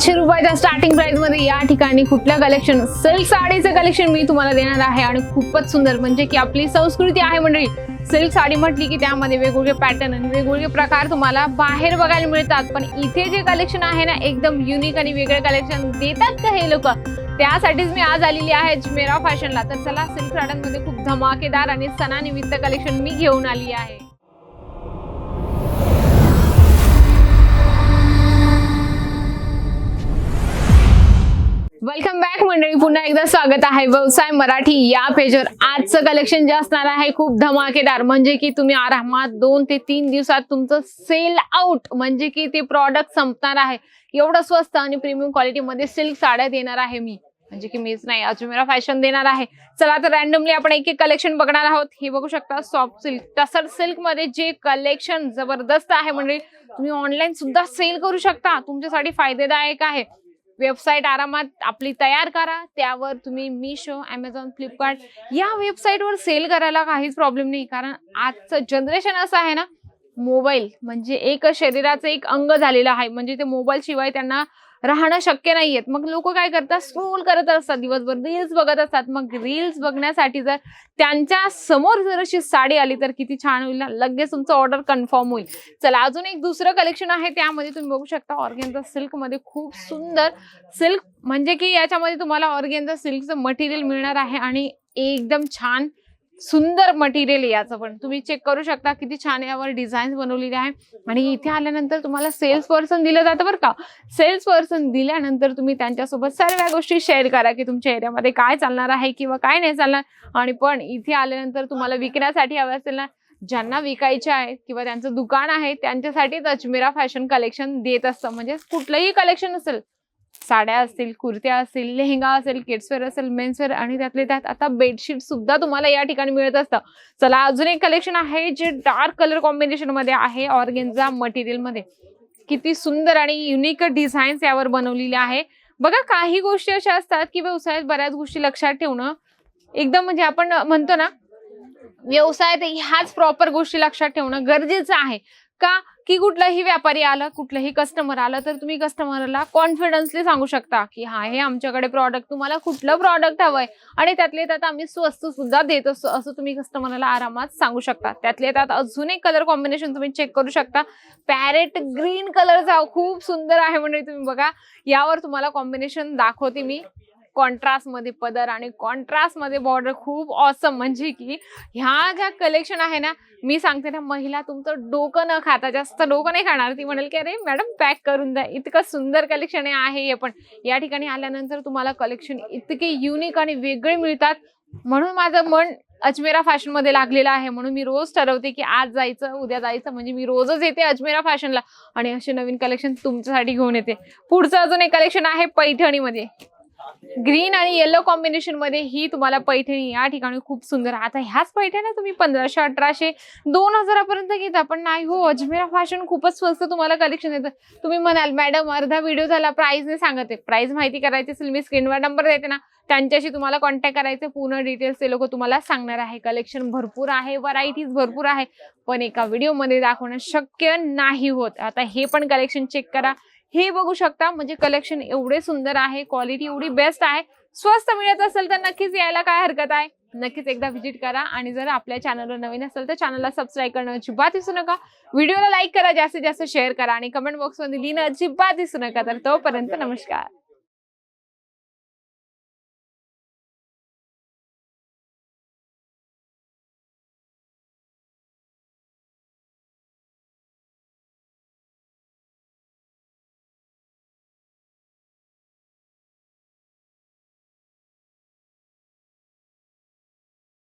सातशे रुपयाच्या स्टार्टिंग प्राइसमध्ये या ठिकाणी कुठल्या कलेक्शन सिल्क साडीचं कलेक्शन मी तुम्हाला देणार आहे आणि खूपच सुंदर म्हणजे की आपली संस्कृती आहे मंडळी. सिल्क साडी म्हटली की त्यामध्ये वेगवेगळे पॅटर्न आणि वेगवेगळे प्रकार तुम्हाला बाहेर बघायला मिळतात. पण इथे जे कलेक्शन आहे ना एकदम युनिक आणि वेगळे कलेक्शन देतात का हे लोक? त्यासाठीच मी आज आलेली आहे अजमेरा फॅशनला. तर चला सिल्क साड्यांमध्ये खूप धमाकेदार आणि सणानिमित्त कलेक्शन मी घेऊन आली आहे. वेलकम बॅक मंडळी. पुन्हा एकदा स्वागत आहे व्यवसाय मराठी या पेजवर. आजचं कलेक्शन जे असणार आहे खूप धमाकेदार. म्हणजे की तुम्ही आरामात दोन ते तीन दिवसात तुमचं सेल आउट म्हणजे की ते प्रॉडक्ट संपणार आहे. एवढं स्वस्त आणि प्रीमियम क्वालिटीमध्ये सिल्क साड्या देणार आहे मी. म्हणजे की मीच नाही अजमेरा फॅशन देणार आहे. चला तर रॅन्डमली आपण एक एक कलेक्शन बघणार आहोत. हे बघू शकता सॉफ्ट सिल्क टसर सिल्कमध्ये जे कलेक्शन जबरदस्त आहे म्हणजे तुम्ही ऑनलाईन सुद्धा सेल करू शकता. तुमच्यासाठी फायदेदायक आहे. वेबसाईट आरामात आपली तयार करा. त्यावर तुम्ही मिशो ॲमेझॉन फ्लिपकार्ट या वेबसाईटवर सेल करायला काहीच प्रॉब्लेम नाही. कारण आजचं जनरेशन असं आहे ना मोबाईल म्हणजे एक शरीराचं एक अंग झालेलं आहे. म्हणजे ते मोबाईल शिवाय त्यांना राहणं शक्य नाहीयेत. मग लोक काय करतात? स्क्रोल करत असतात दिवसभर. रील्स बघत असतात. मग रील्स बघण्यासाठी जर त्यांच्यासमोर जर अशी साडी आली तर किती छान होईल ना? लगेच तुमचं ऑर्डर कन्फर्म होईल. चला अजून एक दुसरं कलेक्शन आहे. त्यामध्ये तुम्ही बघू शकता ऑर्गेनचा सिल्कमध्ये खूप सुंदर सिल्क म्हणजे की याच्यामध्ये तुम्हाला ऑर्गेनचा सिल्कचं मटेरियल मिळणार आहे आणि एकदम छान सुंदर मटेरियल याचं पण. तुम्ही चेक करू शकता किती छान यावर डिझाईन्स बनवलेली आहे आणि इथे आल्यानंतर तुम्हाला सेल्स पर्सन दिलं जातं बरं का. सेल्स पर्सन दिल्यानंतर तुम्ही त्यांच्यासोबत सर्व गोष्टी शेअर करा की तुमच्या एरियामध्ये काय चालणार आहे किंवा काय नाही चालणार. आणि पण इथे आल्यानंतर तुम्हाला विकण्यासाठी हवं असेल ना ज्यांना विकायचे आहेत किंवा त्यांचं दुकान आहे त्यांच्यासाठीच अजमेरा फॅशन कलेक्शन देत असतं. म्हणजे कुठलंही कलेक्शन असेल साड्या असतील कुर्त्या असतील लेहंगा असेल किड्सवेअर असेल मेन्सवेअर आणि त्यातले त्यात आता बेडशीट सुद्धा तुम्हाला या ठिकाणी मिळत असतं. चला अजून एक कलेक्शन आहे जे डार्क कलर कॉम्बिनेशनमध्ये आहे ऑर्गेन्झा मटेरियलमध्ये. किती सुंदर आणि युनिक डिझाईन्स यावर बनवलेले आहे. बघा काही गोष्टी अशा असतात की व्यवसायात बऱ्याच गोष्टी लक्षात ठेवणं एकदम म्हणजे आपण म्हणतो ना व्यवसायात ह्याच प्रॉपर गोष्टी लक्षात ठेवणं गरजेचं आहे. का? की कुठलाही व्यापारी आला कुठलंही कस्टमर आलं तर तुम्ही कस्टमरला कॉन्फिडन्सली सांगू शकता की हा हे आमच्याकडे प्रॉडक्ट तुम्हाला कुठलं प्रॉडक्ट हवंय? आणि त्यातले त्यात आम्ही स्वस्त सुद्धा देत असतो असं तुम्ही कस्टमरला आरामात सांगू शकता. त्यातले त्यात अजून एक कलर कॉम्बिनेशन तुम्ही चेक करू शकता. पॅरेट ग्रीन कलरचा खूप सुंदर आहे म्हणजे तुम्ही बघा. यावर तुम्हाला कॉम्बिनेशन दाखवते मी. कॉन्ट्रास्टमध्ये पदर आणि कॉन्ट्रास्टमध्ये बॉर्डर खूप ऑसम म्हणजे की ह्या ज्या कलेक्शन आहे ना मी सांगते ना महिला तुमचं डोकं न खाता जास्त डोकं नाही खाणार. ती म्हणेल की अरे मॅडम पॅक करून द्या. इतकं सुंदर कलेक्शन आहे हे पण. या ठिकाणी आल्यानंतर तुम्हाला कलेक्शन इतके युनिक आणि वेगळे मिळतात. म्हणून माझं मन अजमेरा फॅशनमध्ये लागलेलं आहे. म्हणून मी रोज ठरवते की आज जायचं उद्या जायचं. म्हणजे मी रोजच येते अजमेरा फॅशनला आणि असे नवीन कलेक्शन तुमच्यासाठी घेऊन येते. पुढचं अजून एक कलेक्शन आहे पैठणीमध्ये. ग्रीन आणि येलो कॉम्बिनेशनमध्ये ही तुम्हाला पैठणी या ठिकाणी खूप सुंदर. आहे. आता ह्याच पैठण्या तुम्ही पंधराशे अठराशे दोन हजारापर्यंत घेता पण नाही हो. अजमेरा फॅशन खूपच स्वस्त तुम्हाला कलेक्शन देतं. तुम्ही म्हणाल मॅडम अर्धा व्हिडिओ झाला प्राइस नाही सांगते. प्राइस माहिती करायची असेल मी स्क्रीनवर नंबर देते ना त्यांच्याशी तुम्हाला कॉन्टॅक्ट करायचे पूर्ण डिटेल्स ते लोक तुम्हाला सांगणार आहे. कलेक्शन भरपूर आहे व्हरायटीज भरपूर आहे पण एका व्हिडिओमध्ये दाखवणं शक्य नाही होत. आता हे पण कलेक्शन चेक करा. हे बघू शकता म्हणजे कलेक्शन एवढे सुंदर आहे क्वालिटी एवढी बेस्ट आहे. स्वस्त मिळत असेल तर नक्कीच यायला काय हरकत आहे? नक्कीच एकदा व्हिजिट करा आणि जर आपल्या चॅनलवर नवीन असेल तर चॅनलला सबस्क्राईब करणं अजिबात दिसू नका. व्हिडिओला लाईक करा जास्तीत जास्त शेअर करा आणि कमेंट बॉक्समध्ये लिहिणं अजिबात दिसू नका. तर तोपर्यंत नमस्कार.